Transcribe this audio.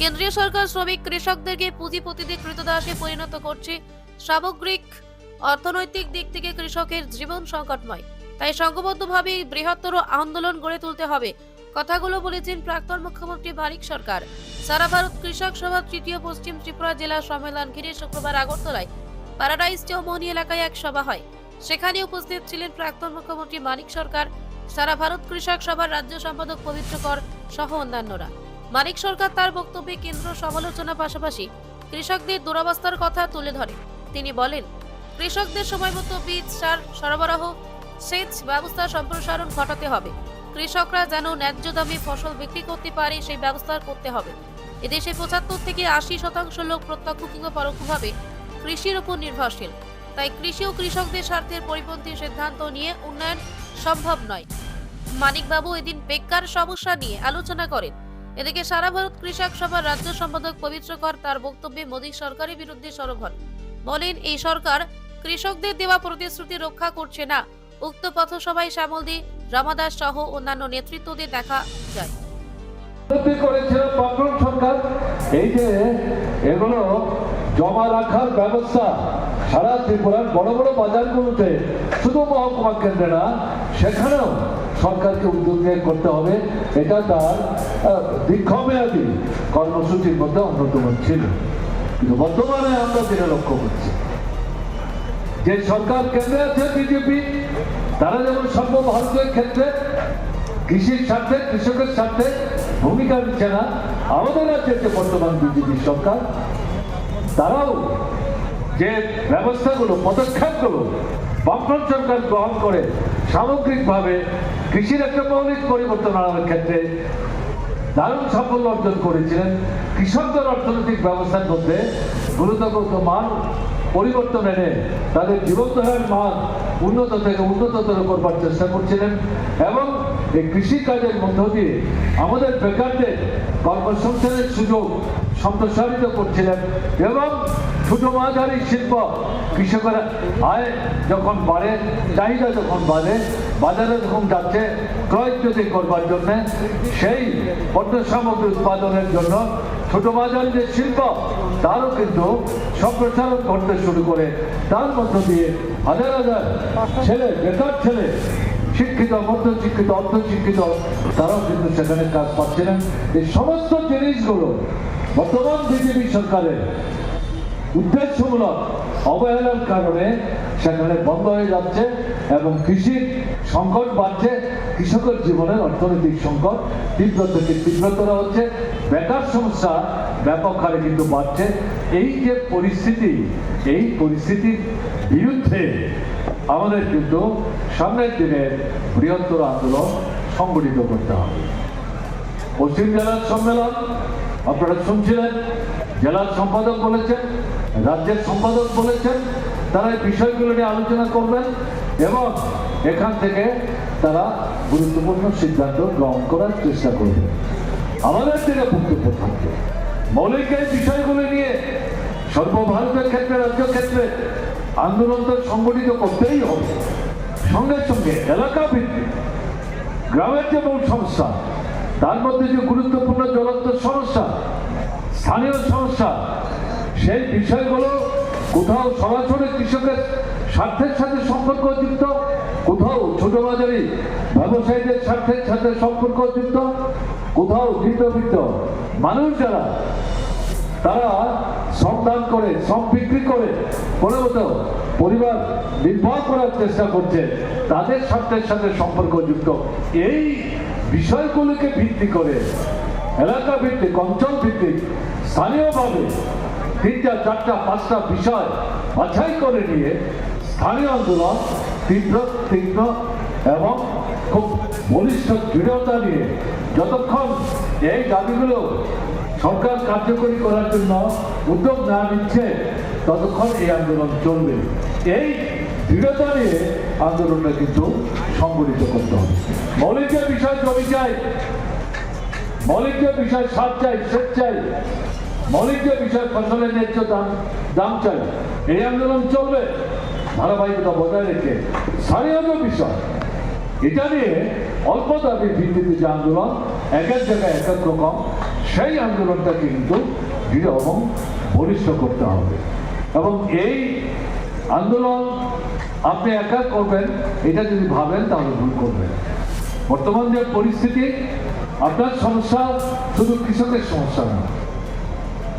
কেন্দ্রীয় সরকার শ্রমিক কৃষকদেরকে পুঁজিপতিদের কৃতদাসে পরিণত করছে সামগ্রিক অর্থনৈতিক দিক থেকে কৃষকের জীবন সংকটময়। তাই সংঘবদ্ধভাবে বৃহত্তর আন্দোলন গড়ে তুলতে হবে, কথাগুলো বলেছেন প্রাক্তন মুখ্যমন্ত্রী ভারিক সরকার। সারা ভারত কৃষক সভা তৃতীয় পশ্চিম ত্রিপুরা জেলা সম্মেলন ঘিরে শুক্রবার আগরতলায় প্যারাডাইজ চৌমনি এলাকায় এক সভা হয়। সেখানে উপস্থিত ছিলেন প্রাক্তন মুখ্যমন্ত্রী মানিক সরকার। সারা ভারত কৃষক সভার রাজ্য সম্পাদক পবিত্র কর সহ অন্যান্যরা। মানিক সরকার তার বক্তব্যে কেন্দ্র সমালোচনা পাশাপাশি কৃষকদের দুরবস্থার কথা তুলে ধরে। তিনি বলেন, কৃষকদের সময়মতো বীজ, সার সরবরাহ, সেচ ব্যবস্থা সম্প্রসারণ ঘটাতে হবে। কৃষকরা যেন ন্যায্য দামে ফসল বিক্রি করতে পারে, সেই ব্যবস্থা করতে হবে। এদেশে পঁচাত্তর থেকে আশি শতাংশ লোক প্রত্যক্ষ কিংবা পরোক্ষভাবে কৃষির উপর নির্ভরশীল। তাই কৃষি ও কৃষকদের স্বার্থের পরিপন্থী সিদ্ধান্ত নিয়ে উন্নয়ন সম্ভব নয়। মানিকবাবু এদিন বেকার সমস্যা নিয়ে আলোচনা করেন। এদিকে সারা ভারত কৃষক সভার রাজ্য সম্পাদক পবিত্র কর তার বক্তব্যে মোদী সরকারের বিরুদ্ধে সরব হন। বলেন, এই সরকার কৃষকদের দেওয়া প্রতিশ্রুতি রক্ষা করছে না। উক্ত পথসভায় শ্যামল দি, রামাদাস সহ অন্যান্য নেতৃত্বদের দেখা যায়। সরকার। এই যে এগুলো জমা রাখার ব্যবস্থা সারা ত্রিপুরার বড় বড় বাজারগুলোতে, শুধু মহকুমা কেন্দ্রে না, সেখানেও সরকারকে উদ্যোগ করতে হবে। এটা তার দীর্ঘমেয়াদী কর্মসূচির মধ্যে অন্যতম ছিল। কিন্তু বর্তমানে আমরা যেটা লক্ষ্য করছি। যে সরকার কেন্দ্রে আছে বিজেপি, তারা যেমন সর্বভারতীয় ক্ষেত্রে কৃষির স্বার্থে, কৃষকের স্বার্থে ভূমিকা নিচ্ছে না, আমাদের রাজ্যে যে বর্তমান বিজেপি সরকার তারাও যে ব্যবস্থাগুলো, পদক্ষেপগুলো বামফ্রন্ট সরকার গ্রহণ করে সামগ্রিকভাবে কৃষির একটা মৌলিক পরিবর্তন আনার ক্ষেত্রে দারুণ সাফল্য অর্জন করেছিলেন। কৃষকদের অর্থনৈতিক ব্যবস্থার মধ্যে গুরুত্বপূর্ণ মান পরিবর্তন এনে তাদের জীবনধারার মান উন্নত থেকে উন্নততর করবার চেষ্টা করছিলেন এবং এই কৃষিকাজের মধ্য দিয়ে আমাদের বেকারদের কর্মসংস্থানের সুযোগ সম্প্রসারিত করছিলেন এবং ছোট মাঝারি শিল্প কৃষকের আয় যখন বাড়ে, চাহিদা যখন বাড়ে, বাজারে যখন যাচ্ছে, ক্রয় যদি করবার জন্য সেই পণ্য সামগ্রী উৎপাদনের জন্য ছোট মাঝারি যে শিল্প, তারও কিন্তু সম্প্রসারণ করতে শুরু করে। তার মধ্য দিয়ে হাজার হাজার ছেলে, বেকার ছেলে, শিক্ষিত মধ্য শিক্ষিত অর্ধ শিক্ষিত তারাও কিন্তু সেখানে কাজ পাচ্ছিলেন। এই সমস্ত জিনিসগুলো বর্তমান বিজেপি সরকারের উদ্দেশ্যমূলক অবহেলার কারণে সেখানে বন্ধ হয়ে যাচ্ছে এবং কৃষির সংকট বাড়ছে। কৃষকের জীবনের অর্থনৈতিক সংকট তীব্র থেকে তীব্রতর হচ্ছে। বেকার সমস্যা ব্যাপক হারে কিন্তু বাড়ছে। এই যে পরিস্থিতি, এই পরিস্থিতির বিরুদ্ধে আমাদের কিন্তু সামনের দিনে বৃহত্তর আন্দোলন সংগঠিত করতে হবে। পশ্চিম জেলার সম্মেলন আপনারা শুনছিলেন জেলার সম্পাদক বলেছেন, রাজ্যের সম্পাদক বলেছেন, তারা এই বিষয়গুলো নিয়ে আলোচনা করবেন এবং এখান থেকে তারা গুরুত্বপূর্ণ সিদ্ধান্ত গ্রহণ করার চেষ্টা করবেন। আমাদের থেকে বক্তব্য থাকবে মৌলিক এই বিষয়গুলো নিয়ে সর্বভারতীয় ক্ষেত্রে রাজ্য ক্ষেত্রে আন্দোলন তো সংগঠিত করতেই হবে। সঙ্গে সঙ্গে এলাকা ভিত্তিক গ্রামের যে মূল সমস্যা তার মধ্যে যে গুরুত্বপূর্ণ জ্বলন্ত সমস্যা, স্থানীয় সমস্যা, সেই বিষয়গুলো কোথাও সরাসরি কৃষকের স্বার্থের সাথে সম্পর্কযুক্ত, কোথাও ছোট বাজারি ব্যবসায়ীদের স্বার্থের সাথে সম্পর্কযুক্ত, কোথাও বৃদ্ধবৃত্ত মানুষ যারা, তারা শ্রমদান করে, শ্রম বিক্রি করে কোনো মতো পরিবার নির্বাহ করার চেষ্টা করছে, তাদের স্বার্থের সাথে সম্পর্কযুক্ত। এই বিষয়গুলিকে ভিত্তি করে, এলাকা ভিত্তিক, অঞ্চল ভিত্তিক, স্থানীয়ভাবে তিনটা, চারটা, পাঁচটা বিষয় বাছাই করে নিয়ে স্থানীয় আন্দোলন তীব্র তীব্র এবং খুব বলিষ্ঠ দৃঢ়তা নিয়ে যতক্ষণ এই দাবিগুলো সরকার কার্যকরী করার জন্য উদ্যোগ না নিচ্ছে, ততক্ষণ এই আন্দোলন চলবে। এই দৃঢ়তা নিয়ে আন্দোলনটা কিন্তু সংগঠিত করতে হবে। মৌলিক যে বিষয় জমি চাই মৌলিক যে বিষয় সার চাই, সেচ চাই মৌলিক যে বিষয় ফসলের ন্যায্য দাম দাম চাই। এই আন্দোলন চলবে, ধারাবাহিকতা বজায় রেখে। স্থানীয় বিষয়, এটা নিয়ে অল্প দাবির ভিত্তিতে যে আন্দোলন এক এক জায়গায় এক এক রকম সেই আন্দোলনটাকে কিন্তু দৃঢ় এবং বলিষ্ঠ করতে হবে। এবং এই আন্দোলন আপনি একা করবেন, এটা যদি ভাবেন তাহলে ভুল করবেন। বর্তমান যে পরিস্থিতি, আপনার সমস্যা শুধু কৃষকের সমস্যা না